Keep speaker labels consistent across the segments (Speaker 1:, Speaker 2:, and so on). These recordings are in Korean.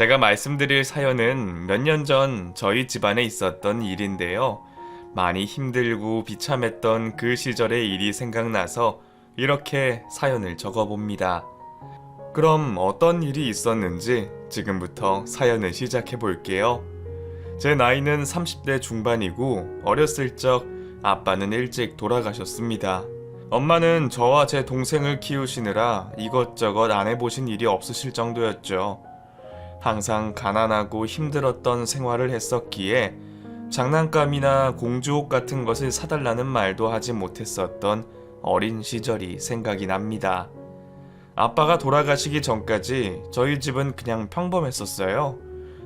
Speaker 1: 제가 말씀드릴 사연은 몇 년 전 저희 집안에 있었던 일인데요. 많이 힘들고 비참했던 그 시절의 일이 생각나서 이렇게 사연을 적어봅니다. 그럼 어떤 일이 있었는지 지금부터 사연을 시작해 볼게요. 제 나이는 30대 중반이고 어렸을 적 아빠는 일찍 돌아가셨습니다. 엄마는 저와 제 동생을 키우시느라 이것저것 안 해보신 일이 없으실 정도였죠. 항상 가난하고 힘들었던 생활을 했었기에 장난감이나 공주옷 같은 것을 사달라는 말도 하지 못했었던 어린 시절이 생각이 납니다. 아빠가 돌아가시기 전까지 저희 집은 그냥 평범했었어요.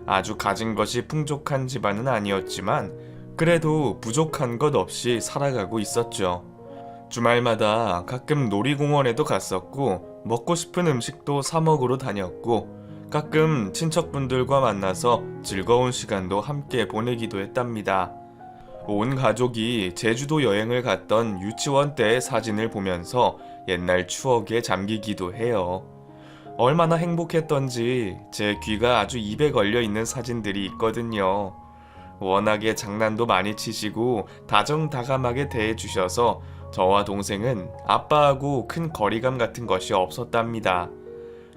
Speaker 1: 아주 가진 것이 풍족한 집안은 아니었지만 그래도 부족한 것 없이 살아가고 있었죠. 주말마다 가끔 놀이공원에도 갔었고 먹고 싶은 음식도 사 먹으러 다녔고 가끔 친척분들과 만나서 즐거운 시간도 함께 보내기도 했답니다. 온 가족이 제주도 여행을 갔던 유치원 때의 사진을 보면서 옛날 추억에 잠기기도 해요. 얼마나 행복했던지 제 귀가 아주 입에 걸려 있는 사진들이 있거든요. 워낙에 장난도 많이 치시고 다정다감하게 대해주셔서 저와 동생은 아빠하고 큰 거리감 같은 것이 없었답니다.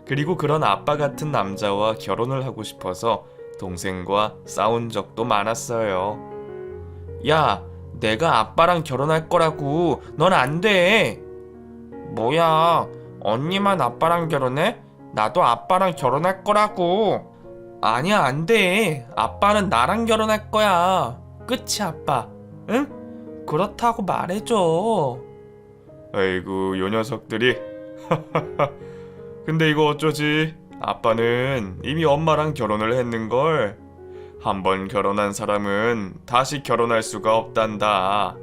Speaker 1: 그리고 그런 아빠 같은 남자와 결혼을 하고 싶어서 동생과 싸운 적도 많았어요. 야, 내가 아빠랑 결혼할 거라고. 넌 안 돼. 뭐야, 언니만 아빠랑 결혼해? 나도 아빠랑 결혼할 거라고. 아니야, 안 돼. 아빠는 나랑 결혼할 거야. 끝이 아빠. 응? 그렇다고 말해줘. 아이고, 요 녀석들이. 근데 이거 어쩌지? 아빠는 이미 엄마랑 결혼을 했는걸. 한번 결혼한 사람은 다시 결혼할 수가 없단다.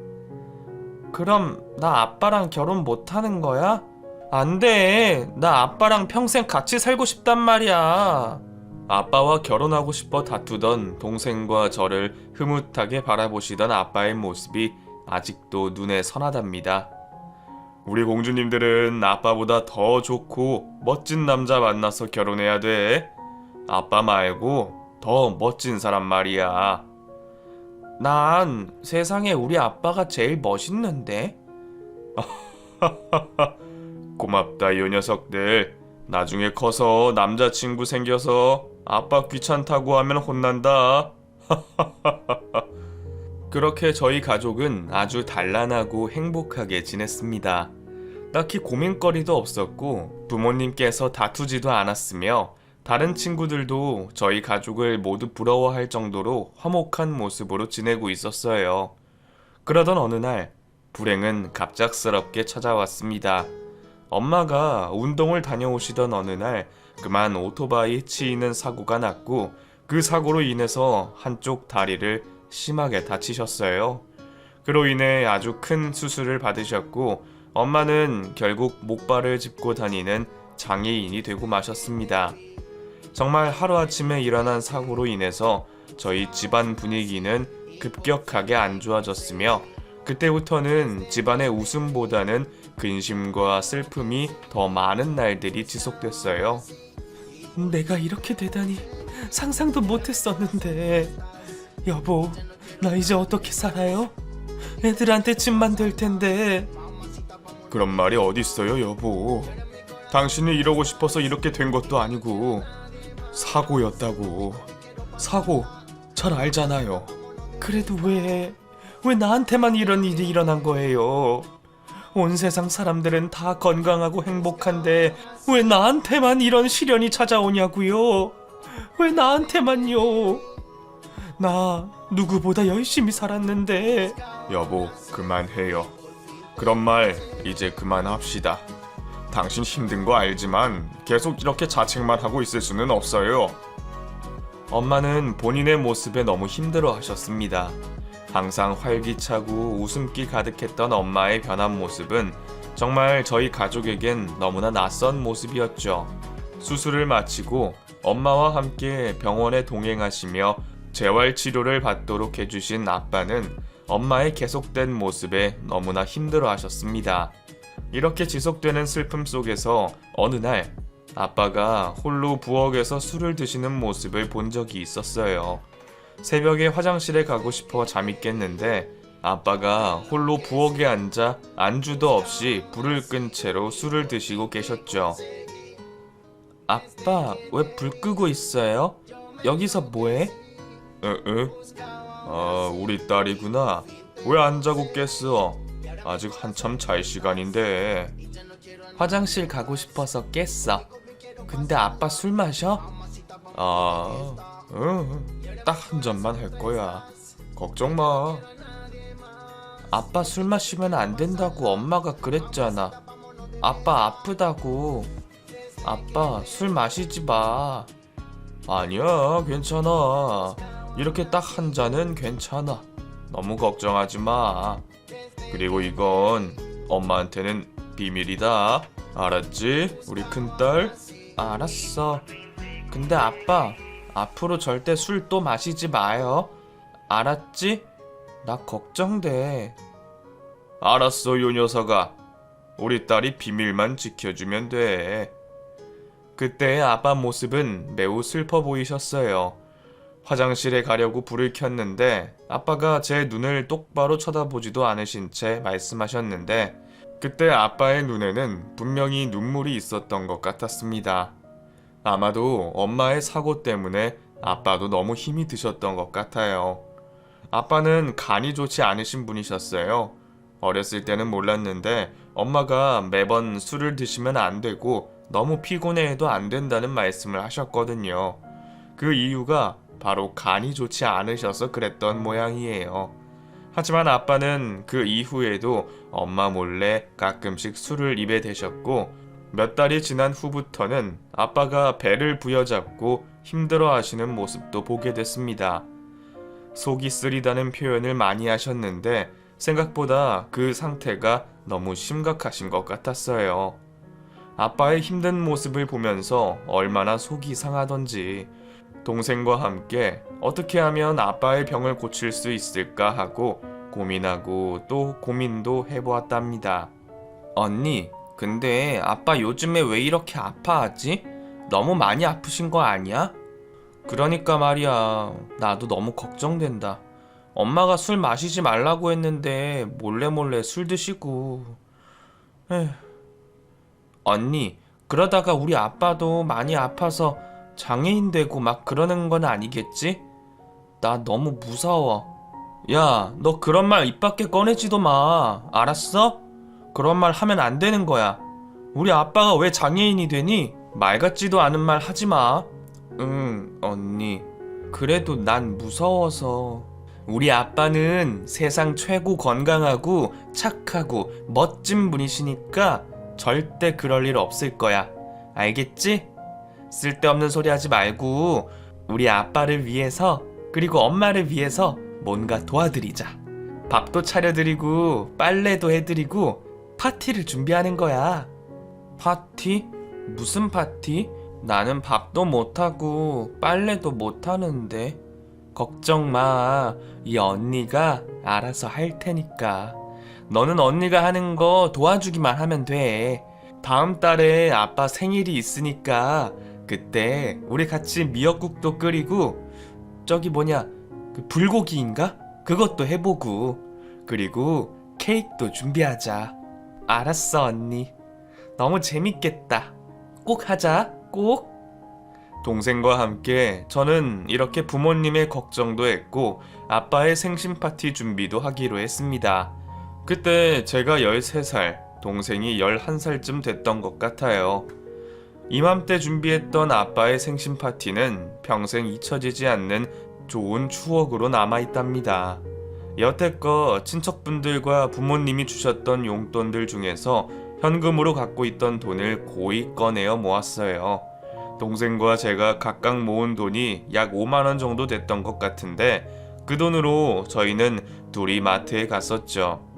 Speaker 1: 그럼 나 아빠랑 결혼 못 하는 거야? 안 돼. 나 아빠랑 평생 같이 살고 싶단 말이야. 아빠와 결혼하고 싶어 다투던 동생과 저를 흐뭇하게 바라보시던 아빠의 모습이 아직도 눈에 선하답니다. 우리 공주님들은 아빠보다 더 좋고 멋진 남자 만나서 결혼해야 돼. 아빠 말고 더 멋진 사람 말이야. 난 세상에 우리 아빠가 제일 멋있는데. 고맙다, 요 녀석들. 나중에 커서 남자친구 생겨서 아빠 귀찮다고 하면 혼난다. 그렇게 저희 가족은 아주 단란하고 행복하게 지냈습니다. 딱히 고민거리도 없었고 부모님께서 다투지도 않았으며 다른 친구들도 저희 가족을 모두 부러워할 정도로 화목한 모습으로 지내고 있었어요. 그러던 어느 날 불행은 갑작스럽게 찾아왔습니다. 엄마가 운동을 다녀오시던 어느 날 그만 오토바이 치이는 사고가 났고 그 사고로 인해서 한쪽 다리를 심하게 다치셨어요. 그로 인해 아주 큰 수술을 받으셨고 엄마는 결국 목발을 짚고 다니는 장애인이 되고 마셨습니다. 정말 하루아침에 일어난 사고로 인해서 저희 집안 분위기는 급격하게 안 좋아졌으며 그때부터는 집안의 웃음보다는 근심과 슬픔이 더 많은 날들이 지속됐어요. 내가 이렇게 되다니 상상도 못했었는데 여보 나 이제 어떻게 살아요? 애들한테 집만 될 텐데. 그런 말이 어딨어요 여보? 당신이 이러고 싶어서 이렇게 된 것도 아니고 사고였다고. 사고 잘 알잖아요. 그래도 왜 왜 나한테만 이런 일이 일어난 거예요? 온 세상 사람들은 다 건강하고 행복한데 왜 나한테만 이런 시련이 찾아오냐고요? 왜 나한테만요 나 누구보다 열심히 살았는데. 여보 그만해요. 그런 말 이제 그만합시다. 당신 힘든 거 알지만 계속 이렇게 자책만 하고 있을 수는 없어요. 엄마는 본인의 모습에 너무 힘들어 하셨습니다. 항상 활기차고 웃음기 가득했던 엄마의 변한 모습은 정말 저희 가족에겐 너무나 낯선 모습이었죠. 수술을 마치고 엄마와 함께 병원에 동행하시며 재활 치료를 받도록 해주신 아빠는 엄마의 계속된 모습에 너무나 힘들어 하셨습니다. 이렇게 지속되는 슬픔 속에서 어느 날 아빠가 홀로 부엌에서 술을 드시는 모습을 본 적이 있었어요. 새벽에 화장실에 가고 싶어 잠이 깼는데 아빠가 홀로 부엌에 앉아 안주도 없이 불을 끈 채로 술을 드시고 계셨죠. 아빠, 왜 불 끄고 있어요? 여기서 뭐해? 에, 에? 아, 우리 딸이구나. 왜 안 자고 깼어? 아직 한참 잘 시간인데. 화장실 가고 싶어서 깼어. 근데 아빠 술 마셔? 아, 응. 딱 한 잔만 할 거야. 걱정 마. 아빠 술 마시면 안 된다고 엄마가 그랬잖아. 아빠 아프다고. 아빠 술 마시지 마. 아니야, 괜찮아. 이렇게 딱 한 잔은 괜찮아. 너무 걱정하지 마. 그리고 이건 엄마한테는 비밀이다. 알았지? 우리 큰딸? 알았어. 근데 아빠, 앞으로 절대 술 또 마시지 마요. 알았지? 나 걱정돼. 알았어, 요 녀석아. 우리 딸이 비밀만 지켜주면 돼. 그때의 아빠 모습은 매우 슬퍼 보이셨어요. 화장실에 가려고 불을 켰는데 아빠가 제 눈을 똑바로 쳐다보지도 않으신 채 말씀하셨는데 그때 아빠의 눈에는 분명히 눈물이 있었던 것 같았습니다. 아마도 엄마의 사고 때문에 아빠도 너무 힘이 드셨던 것 같아요. 아빠는 간이 좋지 않으신 분이셨어요. 어렸을 때는 몰랐는데 엄마가 매번 술을 드시면 안 되고 너무 피곤해해도 안 된다는 말씀을 하셨거든요. 그 이유가 바로 간이 좋지 않으셔서 그랬던 모양이에요. 하지만 아빠는 그 이후에도 엄마 몰래 가끔씩 술을 입에 대셨고 몇 달이 지난 후부터는 아빠가 배를 부여잡고 힘들어 하시는 모습도 보게 됐습니다. 속이 쓰리다는 표현을 많이 하셨는데 생각보다 그 상태가 너무 심각하신 것 같았어요. 아빠의 힘든 모습을 보면서 얼마나 속이 상하던지 동생과 함께 어떻게 하면 아빠의 병을 고칠 수 있을까 하고 고민하고 또 고민도 해보았답니다. 언니, 근데 아빠 요즘에 왜 이렇게 아파하지? 너무 많이 아프신 거 아니야? 그러니까 말이야. 나도 너무 걱정된다. 엄마가 술 마시지 말라고 했는데 몰래 몰래 술 드시고. 에휴. 언니, 그러다가 우리 아빠도 많이 아파서 장애인 되고 막 그러는 건 아니겠지? 나 너무 무서워. 야, 너 그런 말 입 밖에 꺼내지도 마. 알았어? 그런 말 하면 안 되는 거야. 우리 아빠가 왜 장애인이 되니? 말 같지도 않은 말 하지 마. 응, 언니. 그래도 난 무서워서. 우리 아빠는 세상 최고 건강하고 착하고 멋진 분이시니까 절대 그럴 일 없을 거야. 알겠지? 쓸데없는 소리 하지 말고 우리 아빠를 위해서 그리고 엄마를 위해서 뭔가 도와드리자. 밥도 차려드리고 빨래도 해드리고 파티를 준비하는 거야. 파티? 무슨 파티? 나는 밥도 못하고 빨래도 못하는데. 걱정 마. 이 언니가 알아서 할 테니까. 너는 언니가 하는 거 도와주기만 하면 돼. 다음 달에 아빠 생일이 있으니까 그때 우리 같이 미역국도 끓이고 저기 뭐냐 그 불고기인가? 그것도 해보고 그리고 케이크도 준비하자. 알았어 언니. 너무 재밌겠다. 꼭 하자. 꼭. 동생과 함께 저는 이렇게 부모님의 걱정도 했고 아빠의 생신 파티 준비도 하기로 했습니다. 그때 제가 13살, 동생이 11살쯤 됐던 것 같아요. 이맘때 준비했던 아빠의 생신 파티는 평생 잊혀지지 않는 좋은 추억으로 남아있답니다. 여태껏 친척분들과 부모님이 주셨던 용돈들 중에서 현금으로 갖고 있던 돈을 고이 꺼내어 모았어요. 동생과 제가 각각 모은 돈이 약 5만원 정도 됐던 것 같은데 그 돈으로 저희는 둘이 마트에 갔었죠.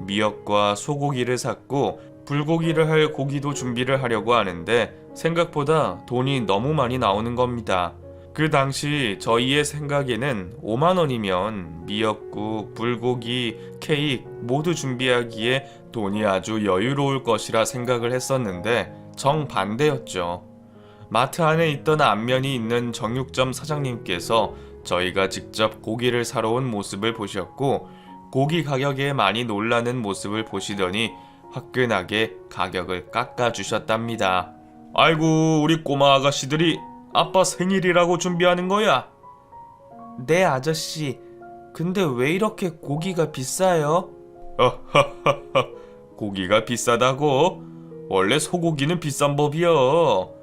Speaker 1: 미역과 소고기를 샀고 불고기를 할 고기도 준비를 하려고 하는데 생각보다 돈이 너무 많이 나오는 겁니다. 그 당시 저희의 생각에는 5만 원이면 미역국, 불고기, 케이크 모두 준비하기에 돈이 아주 여유로울 것이라 생각을 했었는데 정반대였죠. 마트 안에 있던 안면이 있는 정육점 사장님께서 저희가 직접 고기를 사러 온 모습을 보셨고 고기 가격에 많이 놀라는 모습을 보시더니 화끈하게 가격을 깎아 주셨답니다. 아이고 우리 꼬마 아가씨들이 아빠 생일이라고 준비하는 거야. 네 아저씨. 근데 왜 이렇게 고기가 비싸요? 어하하하 고기가 비싸다고? 원래 소고기는 비싼 법이여.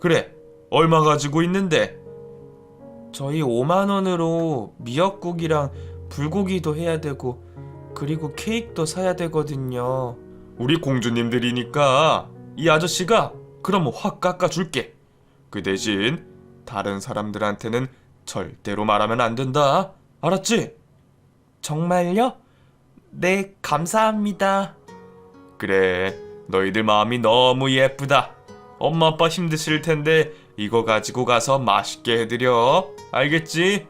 Speaker 1: 그래 얼마 가지고 있는데? 저희 5만 원으로 미역국이랑 불고기도 해야 되고 그리고 케이크도 사야 되거든요. 우리 공주님들이니까 이 아저씨가 그럼 확 깎아 줄게. 그 대신 다른 사람들한테는 절대로 말하면 안 된다. 알았지? 정말요? 네, 감사합니다. 그래, 너희들 마음이 너무 예쁘다. 엄마 아빠 힘드실 텐데 이거 가지고 가서 맛있게 해드려. 알겠지?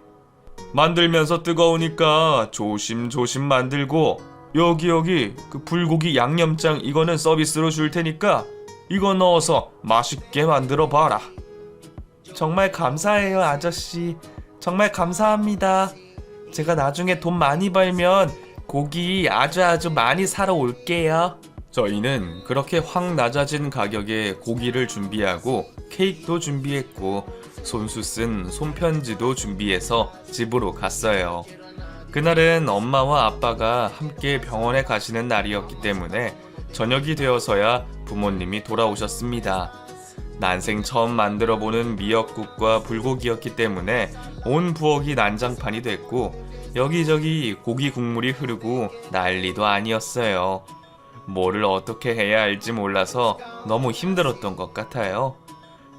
Speaker 1: 만들면서 뜨거우니까 조심조심 만들고 여기 여기 그 불고기 양념장 이거는 서비스로 줄 테니까 이거 넣어서 맛있게 만들어 봐라. 정말 감사해요, 아저씨. 정말 감사합니다. 제가 나중에 돈 많이 벌면 고기 아주 아주 많이 사러 올게요. 저희는 그렇게 확 낮아진 가격에 고기를 준비하고 케이크도 준비했고 손수 쓴 손편지도 준비해서 집으로 갔어요. 그날은 엄마와 아빠가 함께 병원에 가시는 날이었기 때문에 저녁이 되어서야 부모님이 돌아오셨습니다. 난생 처음 만들어 보는 미역국과 불고기였기 때문에 온 부엌이 난장판이 됐고 여기저기 고기 국물이 흐르고 난리도 아니었어요. 뭐를 어떻게 해야 할지 몰라서 너무 힘들었던 것 같아요.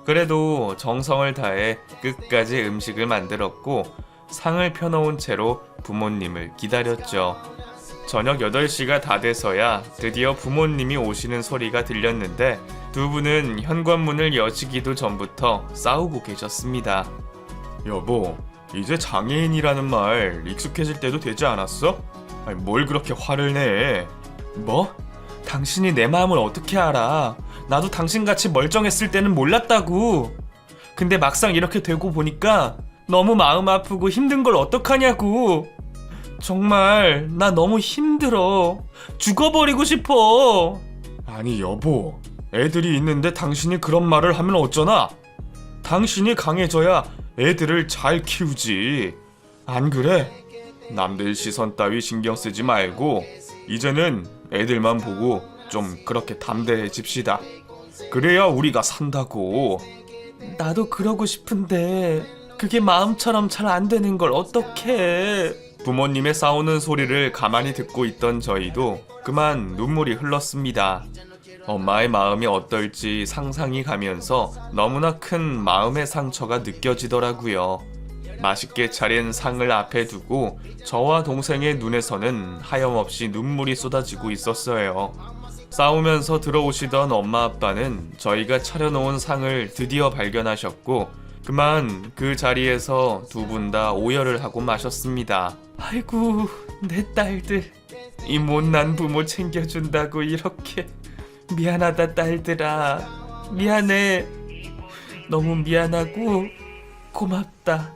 Speaker 1: 그래도 정성을 다해 끝까지 음식을 만들었고 상을 펴놓은 채로 부모님을 기다렸죠. 저녁 8시가 다 돼서야 드디어 부모님이 오시는 소리가 들렸는데 두 분은 현관문을 여시기도 전부터 싸우고 계셨습니다. 여보, 이제 장애인이라는 말 익숙해질 때도 되지 않았어? 아니, 뭘 그렇게 화를 내? 뭐? 당신이 내 마음을 어떻게 알아? 나도 당신같이 멀쩡했을 때는 몰랐다고. 근데 막상 이렇게 되고 보니까 너무 마음 아프고 힘든 걸 어떡하냐고. 정말 나 너무 힘들어. 죽어버리고 싶어. 아니 여보, 애들이 있는데 당신이 그런 말을 하면 어쩌나? 당신이 강해져야 애들을 잘 키우지. 안 그래? 남들 시선 따위 신경 쓰지 말고 이제는 애들만 보고 좀 그렇게 담대해집시다. 그래야 우리가 산다고. 나도 그러고 싶은데 그게 마음처럼 잘 안 되는 걸 어떡해. 부모님의 싸우는 소리를 가만히 듣고 있던 저희도 그만 눈물이 흘렀습니다. 엄마의 마음이 어떨지 상상이 가면서 너무나 큰 마음의 상처가 느껴지더라고요. 맛있게 차린 상을 앞에 두고 저와 동생의 눈에서는 하염없이 눈물이 쏟아지고 있었어요. 싸우면서 들어오시던 엄마 아빠는 저희가 차려놓은 상을 드디어 발견하셨고 그만 그 자리에서 두 분 다 오열을 하고 마셨습니다. 아이고 내 딸들. 이 못난 부모 챙겨준다고 이렇게 미안하다 딸들아. 미안해. 너무 미안하고 고맙다.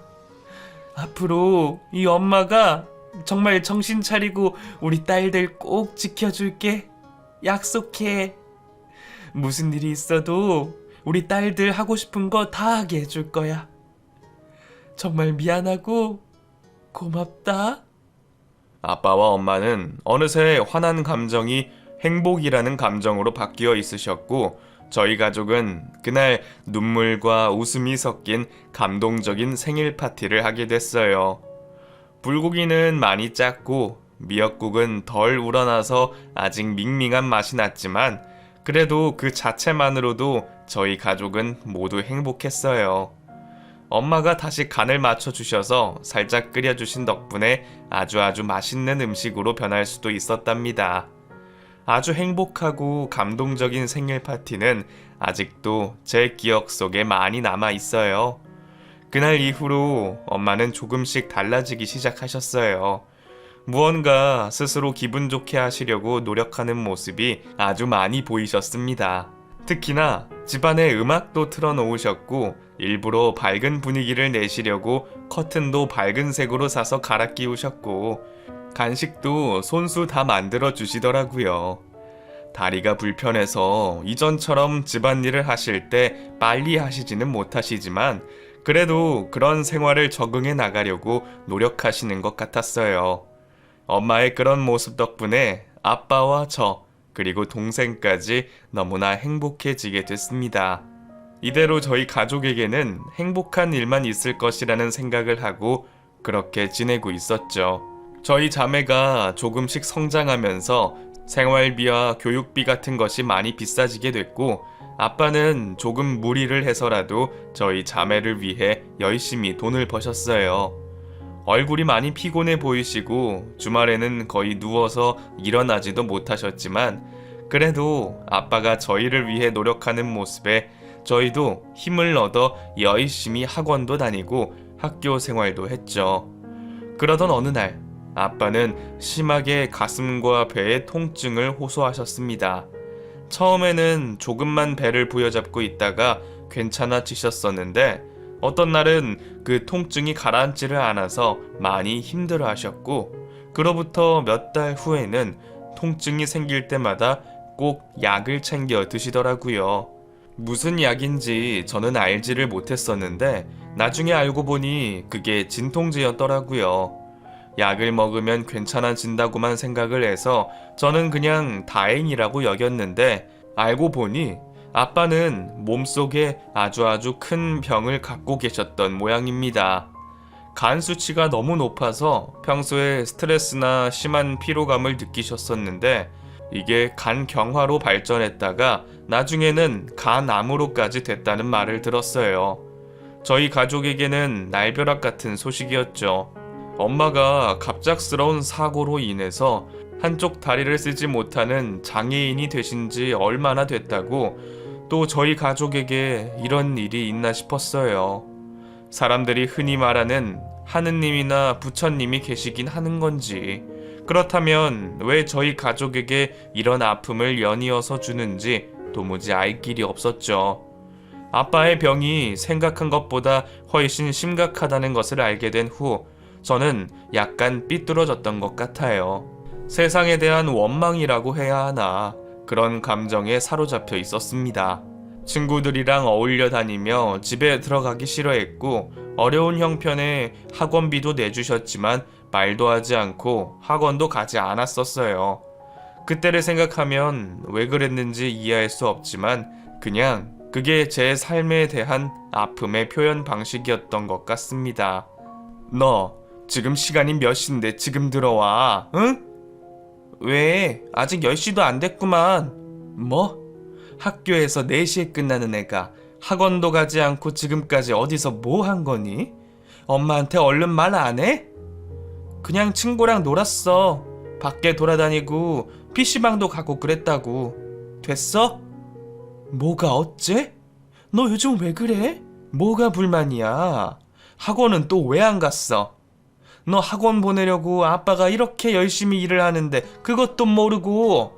Speaker 1: 앞으로 이 엄마가 정말 정신 차리고 우리 딸들 꼭 지켜줄게. 약속해. 무슨 일이 있어도 우리 딸들 하고 싶은 거 다 하게 해줄 거야 정말 미안하고 고맙다 아빠와 엄마는 어느새 화난 감정이 행복이라는 감정으로 바뀌어 있으셨고 저희 가족은 그날 눈물과 웃음이 섞인 감동적인 생일 파티를 하게 됐어요. 불고기는 많이 짰고 미역국은 덜 우러나서 아직 밍밍한 맛이 났지만 그래도 그 자체만으로도 저희 가족은 모두 행복했어요. 엄마가 다시 간을 맞춰 주셔서 살짝 끓여주신 덕분에 아주 아주 맛있는 음식으로 변할 수도 있었답니다. 아주 행복하고 감동적인 생일 파티는 아직도 제 기억 속에 많이 남아 있어요. 그날 이후로 엄마는 조금씩 달라지기 시작하셨어요. 무언가 스스로 기분 좋게 하시려고 노력하는 모습이 아주 많이 보이셨습니다. 특히나 집안에 음악도 틀어놓으셨고 일부러 밝은 분위기를 내시려고 커튼도 밝은 색으로 사서 갈아 끼우셨고 간식도 손수 다 만들어 주시더라고요. 다리가 불편해서 이전처럼 집안일을 하실 때 빨리 하시지는 못하시지만 그래도 그런 생활을 적응해 나가려고 노력하시는 것 같았어요. 엄마의 그런 모습 덕분에 아빠와 저, 그리고 동생까지 너무나 행복해지게 됐습니다. 이대로 저희 가족에게는 행복한 일만 있을 것이라는 생각을 하고 그렇게 지내고 있었죠. 저희 자매가 조금씩 성장하면서 생활비와 교육비 같은 것이 많이 비싸지게 됐고 아빠는 조금 무리를 해서라도 저희 자매를 위해 열심히 돈을 버셨어요. 얼굴이 많이 피곤해 보이시고 주말에는 거의 누워서 일어나지도 못하셨지만 그래도 아빠가 저희를 위해 노력하는 모습에 저희도 힘을 얻어 열심히 학원도 다니고 학교 생활도 했죠. 그러던 어느 날 아빠는 심하게 가슴과 배의 통증을 호소하셨습니다. 처음에는 조금만 배를 부여잡고 있다가 괜찮아지셨었는데 어떤 날은 그 통증이 가라앉지를 않아서 많이 힘들어 하셨고 그로부터 몇 달 후에는 통증이 생길 때마다 꼭 약을 챙겨 드시더라고요. 무슨 약인지 저는 알지를 못했었는데 나중에 알고 보니 그게 진통제였더라고요. 약을 먹으면 괜찮아진다고만 생각을 해서 저는 그냥 다행이라고 여겼는데 알고 보니 아빠는 몸속에 아주 아주 큰 병을 갖고 계셨던 모양입니다. 간 수치가 너무 높아서 평소에 스트레스나 심한 피로감을 느끼셨었는데 이게 간 경화로 발전했다가 나중에는 간 암으로까지 됐다는 말을 들었어요. 저희 가족에게는 날벼락 같은 소식이었죠. 엄마가 갑작스러운 사고로 인해서 한쪽 다리를 쓰지 못하는 장애인이 되신 지 얼마나 됐다고 또 저희 가족에게 이런 일이 있나 싶었어요. 사람들이 흔히 말하는 하느님이나 부처님이 계시긴 하는 건지 그렇다면 왜 저희 가족에게 이런 아픔을 연이어서 주는지 도무지 알 길이 없었죠. 아빠의 병이 생각한 것보다 훨씬 심각하다는 것을 알게 된 후 저는 약간 삐뚤어졌던 것 같아요. 세상에 대한 원망이라고 해야 하나 그런 감정에 사로잡혀 있었습니다. 친구들이랑 어울려 다니며 집에 들어가기 싫어했고 어려운 형편에 학원비도 내주셨지만 말도 하지 않고 학원도 가지 않았었어요. 그때를 생각하면 왜 그랬는지 이해할 수 없지만 그냥 그게 제 삶에 대한 아픔의 표현 방식이었던 것 같습니다. 너 지금 시간이 몇 시인데 지금 들어와, 응? 왜? 아직 10시도 안 됐구만. 뭐? 학교에서 4시에 끝나는 애가 학원도 가지 않고 지금까지 어디서 뭐 한 거니? 엄마한테 얼른 말 안 해? 그냥 친구랑 놀았어. 밖에 돌아다니고 PC방도 가고 그랬다고. 됐어? 뭐가 어째? 너 요즘 왜 그래? 뭐가 불만이야? 학원은 또 왜 안 갔어? 너 학원 보내려고 아빠가 이렇게 열심히 일을 하는데 그것도 모르고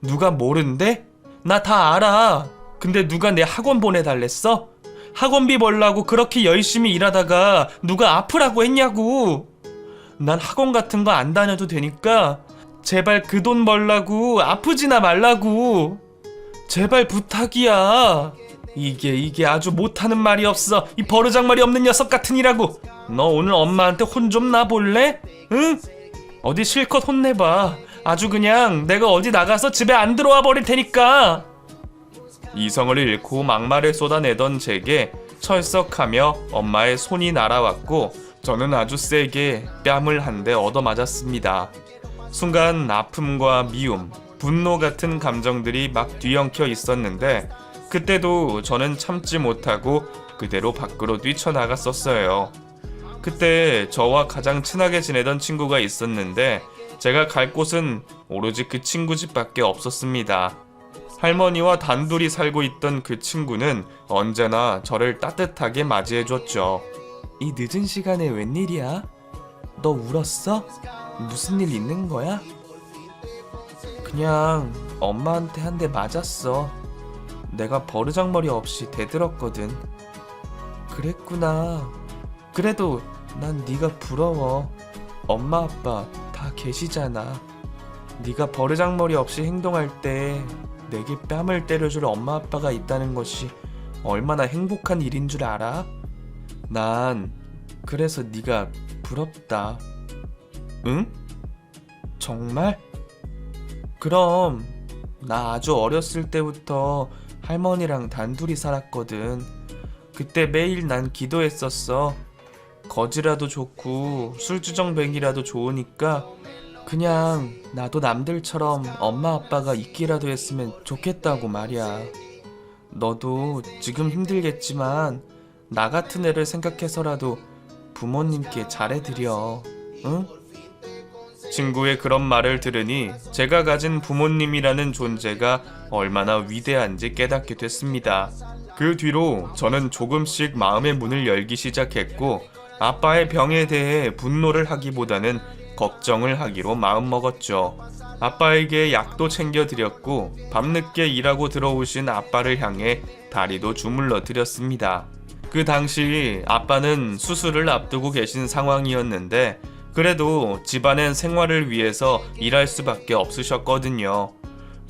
Speaker 1: 누가 모른대? 나다 알아. 근데 누가 내 학원 보내달랬어? 학원비 벌라고 그렇게 열심히 일하다가 누가 아프라고 했냐고. 난 학원 같은 거 안 다녀도 되니까 제발 그 돈 벌라고 아프지나 말라고. 제발 부탁이야. 이게 이게 아주 못하는 말이 없어. 이 버르장말이 없는 녀석 같으니라고. 너 오늘 엄마한테 혼 좀 나볼래? 응? 어디 실컷 혼내봐. 아주 그냥 내가 어디 나가서 집에 안 들어와 버릴 테니까. 이성을 잃고 막말을 쏟아내던 제게 철썩하며 엄마의 손이 날아왔고 저는 아주 세게 뺨을 한 대 얻어맞았습니다. 순간 아픔과 미움, 분노 같은 감정들이 막 뒤엉켜 있었는데 그때도 저는 참지 못하고 그대로 밖으로 뛰쳐나갔었어요. 그때 저와 가장 친하게 지내던 친구가 있었는데 제가 갈 곳은 오로지 그 친구 집밖에 없었습니다. 할머니와 단둘이 살고 있던 그 친구는 언제나 저를 따뜻하게 맞이해 줬죠. 이 늦은 시간에 웬일이야? 너 울었어? 무슨 일 있는 거야? 그냥 엄마한테 한 대 맞았어. 내가 버르장머리 없이 대들었거든. 그랬구나. 그래도 난 네가 부러워. 엄마 아빠 다 계시잖아. 네가 버르장머리 없이 행동할 때 내게 뺨을 때려줄 엄마 아빠가 있다는 것이 얼마나 행복한 일인 줄 알아? 난 그래서 네가 부럽다. 응? 정말? 그럼 나 아주 어렸을 때부터 할머니랑 단둘이 살았거든. 그때 매일 난 기도했었어. 거지라도 좋고 술주정뱅이라도 좋으니까 그냥 나도 남들처럼 엄마 아빠가 있기라도 했으면 좋겠다고 말이야. 너도 지금 힘들겠지만 나 같은 애를 생각해서라도 부모님께 잘해드려. 응? 친구의 그런 말을 들으니 제가 가진 부모님이라는 존재가 얼마나 위대한지 깨닫게 됐습니다. 그 뒤로 저는 조금씩 마음의 문을 열기 시작했고 아빠의 병에 대해 분노를 하기보다는 걱정을 하기로 마음먹었죠. 아빠에게 약도 챙겨드렸고 밤늦게 일하고 들어오신 아빠를 향해 다리도 주물러 드렸습니다. 그 당시 아빠는 수술을 앞두고 계신 상황이었는데 그래도 집안의 생활을 위해서 일할 수밖에 없으셨거든요.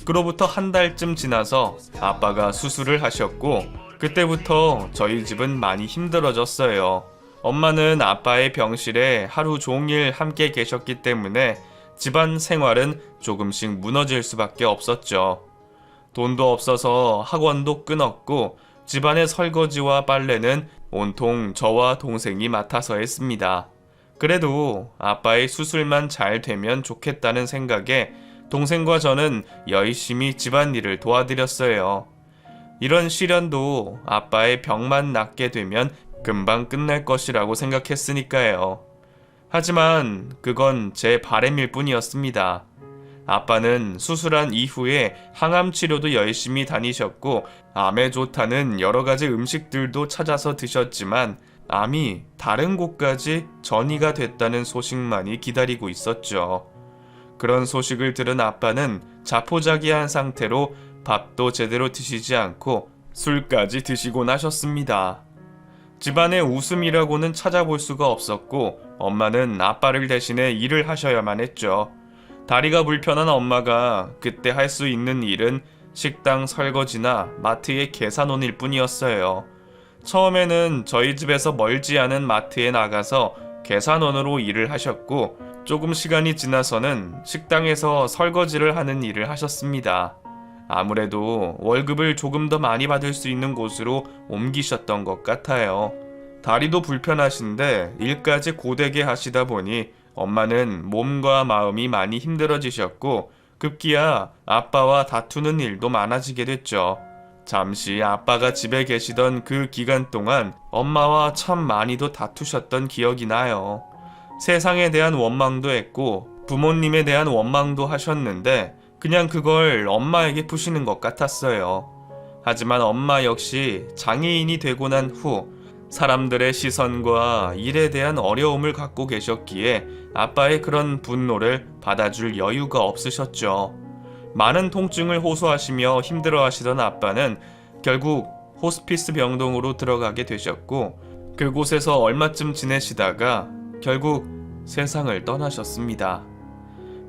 Speaker 1: 그로부터 한 달쯤 지나서 아빠가 수술을 하셨고 그때부터 저희 집은 많이 힘들어졌어요. 엄마는 아빠의 병실에 하루 종일 함께 계셨기 때문에 집안 생활은 조금씩 무너질 수밖에 없었죠. 돈도 없어서 학원도 끊었고 집안의 설거지와 빨래는 온통 저와 동생이 맡아서 했습니다. 그래도 아빠의 수술만 잘 되면 좋겠다는 생각에 동생과 저는 열심히 집안일을 도와드렸어요. 이런 시련도 아빠의 병만 낫게 되면 금방 끝날 것이라고 생각했으니까요. 하지만 그건 제 바램일 뿐이었습니다. 아빠는 수술한 이후에 항암 치료도 열심히 다니셨고 암에 좋다는 여러 가지 음식들도 찾아서 드셨지만 암이 다른 곳까지 전이가 됐다는 소식만이 기다리고 있었죠. 그런 소식을 들은 아빠는 자포자기한 상태로 밥도 제대로 드시지 않고 술까지 드시고 나셨습니다. 집안의 웃음이라고는 찾아볼 수가 없었고 엄마는 아빠를 대신해 일을 하셔야만 했죠. 다리가 불편한 엄마가 그때 할 수 있는 일은 식당 설거지나 마트의 계산원일 뿐이었어요. 처음에는 저희 집에서 멀지 않은 마트에 나가서 계산원으로 일을 하셨고 조금 시간이 지나서는 식당에서 설거지를 하는 일을 하셨습니다. 아무래도 월급을 조금 더 많이 받을 수 있는 곳으로 옮기셨던 것 같아요. 다리도 불편하신데 일까지 고되게 하시다 보니 엄마는 몸과 마음이 많이 힘들어지셨고 급기야 아빠와 다투는 일도 많아지게 됐죠. 잠시 아빠가 집에 계시던 그 기간 동안 엄마와 참 많이도 다투셨던 기억이 나요. 세상에 대한 원망도 했고 부모님에 대한 원망도 하셨는데 그냥 그걸 엄마에게 푸시는 것 같았어요. 하지만 엄마 역시 장애인이 되고 난 후 사람들의 시선과 일에 대한 어려움을 갖고 계셨기에 아빠의 그런 분노를 받아줄 여유가 없으셨죠. 많은 통증을 호소하시며 힘들어하시던 아빠는 결국 호스피스 병동으로 들어가게 되셨고 그곳에서 얼마쯤 지내시다가 결국 세상을 떠나셨습니다.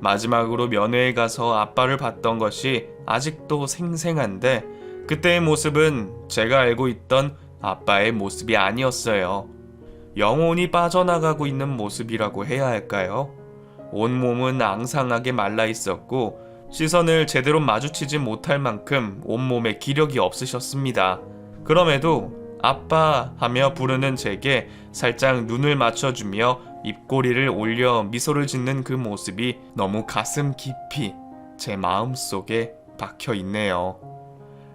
Speaker 1: 마지막으로 면회에 가서 아빠를 봤던 것이 아직도 생생한데 그때의 모습은 제가 알고 있던 아빠의 모습이 아니었어요. 영혼이 빠져나가고 있는 모습이라고 해야 할까요? 온몸은 앙상하게 말라 있었고 시선을 제대로 마주치지 못할 만큼 온몸에 기력이 없으셨습니다. 그럼에도 아빠 하며 부르는 제게 살짝 눈을 맞춰주며 입꼬리를 올려 미소를 짓는 그 모습이 너무 가슴 깊이 제 마음 속에 박혀 있네요.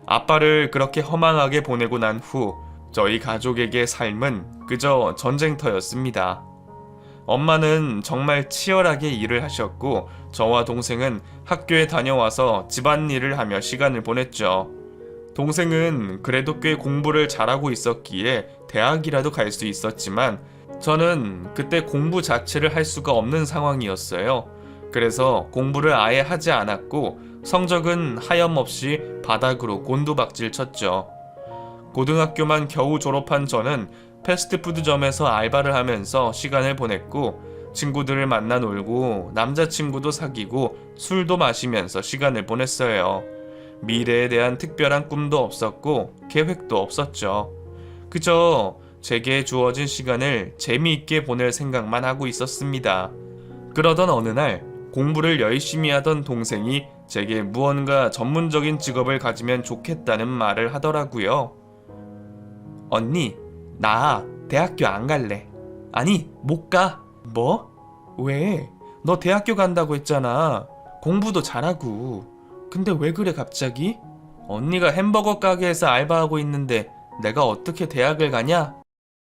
Speaker 1: 아빠를 그렇게 허망하게 보내고 난 후 저희 가족에게 삶은 그저 전쟁터였습니다. 엄마는 정말 치열하게 일을 하셨고 저와 동생은 학교에 다녀와서 집안일을 하며 시간을 보냈죠. 동생은 그래도 꽤 공부를 잘하고 있었기에 대학이라도 갈 수 있었지만 저는 그때 공부 자체를 할 수가 없는 상황이었어요. 그래서 공부를 아예 하지 않았고 성적은 하염없이 바닥으로 곤두박질 쳤죠. 고등학교만 겨우 졸업한 저는 패스트푸드점에서 알바를 하면서 시간을 보냈고 친구들을 만나 놀고 남자친구도 사귀고 술도 마시면서 시간을 보냈어요. 미래에 대한 특별한 꿈도 없었고 계획도 없었죠. 그저 제게 주어진 시간을 재미있게 보낼 생각만 하고 있었습니다. 그러던 어느 날 공부를 열심히 하던 동생이 제게 무언가 전문적인 직업을 가지면 좋겠다는 말을 하더라고요. 언니, 나 대학교 안 갈래. 아니, 못 가. 뭐? 왜? 너 대학교 간다고 했잖아. 공부도 잘하고. 근데 왜 그래 갑자기? 언니가 햄버거 가게에서 알바하고 있는데 내가 어떻게 대학을 가냐?